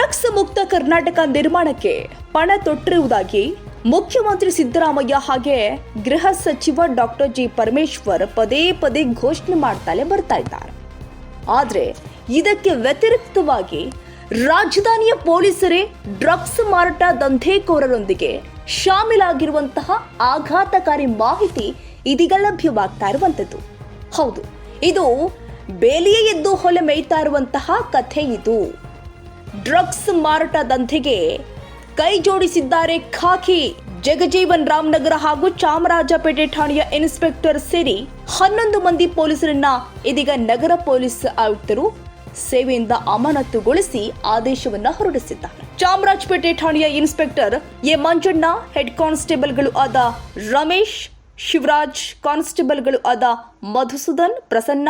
Drugs ಮುಕ್ತ ಕರ್ನಾಟಕ ನಿರ್ಮಾಣಕ್ಕೆ ಪಣ ತೊಟ್ಟಿರುವುದಾಗಿ ಮುಖ್ಯಮಂತ್ರಿ ಸಿದ್ದರಾಮಯ್ಯ ಹಾಗೆ ಗೃಹ ಸಚಿವ ಡಾಕ್ಟರ್ ಜಿ ಪರಮೇಶ್ವರ್ ಪದೇ ಪದೇ ಘೋಷಣೆ ಮಾಡ್ತಾಲೆ ಬರ್ತಾ ಇದ್ದಾರೆ. ಆದರೆ ಇದಕ್ಕೆ ವ್ಯತಿರಿಕ್ತವಾಗಿ ರಾಜಧಾನಿಯ ಪೊಲೀಸರೇ ಡ್ರಗ್ಸ್ ಮಾರಾಟ ದಂಧೆಕೋರರೊಂದಿಗೆ ಶಾಮೀಲಾಗಿರುವಂತಹ ಆಘಾತಕಾರಿ ಮಾಹಿತಿ ಇದೀಗ ಲಭ್ಯವಾಗ್ತಾ ಇರುವಂಥದ್ದು. ಹೌದು, ಇದು ಬೇಲಿಯೇ ಎದ್ದು ಹೊಲೆ ಮೇಯ್ತಾ ಇರುವಂತಹ ಕಥೆ ಇದು. ಡ್ರಗ್ಸ್ ಮಾರಾಟ ದಂಧೆಗೆ ಕೈ ಜೋಡಿಸಿದ್ದಾರೆ ಖಾಕಿ. ಜಗಜೀವನ್ ರಾಮನಗರ ಹಾಗೂ ಚಾಮರಾಜಪೇಟೆ ಠಾಣೆಯ ಇನ್ಸ್ಪೆಕ್ಟರ್ ಸೇರಿ ಹನ್ನೊಂದು ಮಂದಿ ಪೊಲೀಸರನ್ನ ಇದೀಗ ನಗರ ಪೊಲೀಸ್ ಆಯುಕ್ತರು ಸೇವೆಯಿಂದ ಅಮಾನತುಗೊಳಿಸಿ ಆದೇಶವನ್ನ ಹೊರಡಿಸಿದ್ದಾರೆ. ಚಾಮರಾಜಪೇಟೆ ಠಾಣೆಯ ಇನ್ಸ್ಪೆಕ್ಟರ್ ಎ ಮಂಜಣ್ಣ, ಹೆಡ್ ಕಾನ್ಸ್ಟೇಬಲ್ಗಳು ಆದ ರಮೇಶ್, ಶಿವರಾಜ್, ಕಾನ್ಸ್ಟೇಬಲ್ಗಳು ಆದ ಮಧುಸೂದನ್, ಪ್ರಸನ್ನ,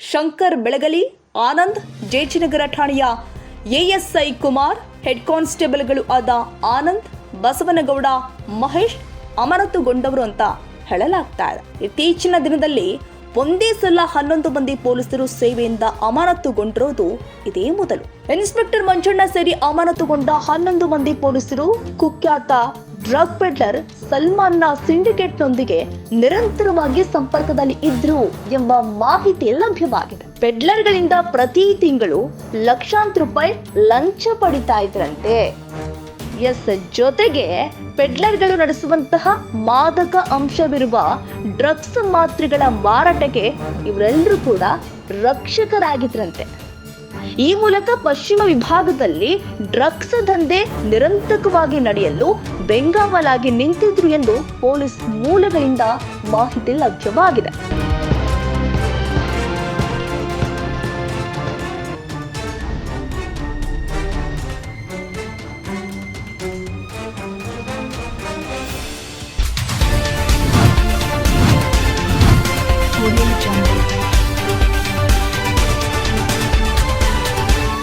ಶಂಕರ್ ಬೆಳಗಲಿ, ಆನಂದ್, ಜೆಚಿನಗರ ಠಾಣೆಯ ಎಎಸ್ಐ ಕುಮಾರ್, ಹೆಡ್ ಕಾನ್ಸ್ಟೇಬಲ್ಗಳು ಆದ ಆನಂದ್, ಬಸವನಗೌಡ, ಮಹೇಶ್ ಅಮಾನತುಗೊಂಡವರು ಅಂತ ಹೇಳಲಾಗ್ತಾ ಇದೆ. ಇತ್ತೀಚಿನ ದಿನದಲ್ಲಿ ಒಂದೇ ಸಲ ಹನ್ನೊಂದು ಮಂದಿ ಪೊಲೀಸರು ಸೇವೆಯಿಂದ ಅಮಾನತುಗೊಂಡಿರೋದು ಇದೇ ಮೊದಲು. ಇನ್ಸ್ಪೆಕ್ಟರ್ ಮಂಜಣ್ಣ ಸೇರಿ ಅಮಾನತುಗೊಂಡ ಹನ್ನೊಂದು ಮಂದಿ ಪೊಲೀಸರು ಕುಖ್ಯಾತ ಡ್ರಗ್ ಪೆಡ್ಲರ್ ಸಲ್ಮಾನ್ನ ಸಿಂಡಿಕೇಟ್ನೊಂದಿಗೆ ನಿರಂತರವಾಗಿ ಸಂಪರ್ಕದಲ್ಲಿ ಇದ್ರು ಎಂಬ ಮಾಹಿತಿ ಲಭ್ಯವಾಗಿದೆ. ಪೆಡ್ಲರ್ಗಳಿಂದ ಪ್ರತಿ ತಿಂಗಳು ಲಕ್ಷಾಂತರ ರೂಪಾಯಿ ಲಂಚ ಪಡಿತಾ ಇದ್ರಂತೆ. ಎಸ್ ಜೊತೆಗೆ ಪೆಡ್ಲರ್ಗಳು ನಡೆಸುವಂತಹ ಮಾದಕ ಅಂಶವಿರುವ ಡ್ರಗ್ಸ್ ಮಾತ್ರೆಗಳ ಮಾರಾಟಕ್ಕೆ ಇವರೆಲ್ಲರೂ ಕೂಡ ರಕ್ಷಕರಾಗಿದ್ರಂತೆ. ಈ ಮೂಲಕ ಪಶ್ಚಿಮ ವಿಭಾಗದಲ್ಲಿ ಡ್ರಗ್ಸ್ ದಂಧೆ ನಿರಂತರವಾಗಿ ನಡೆಯಲು ಬೆಂಗಾವಲಾಗಿ ನಿಂತಿದ್ರು ಎಂದು ಪೊಲೀಸ್ ಮೂಲಗಳಿಂದ ಮಾಹಿತಿ ಲಭ್ಯವಾಗಿದೆ.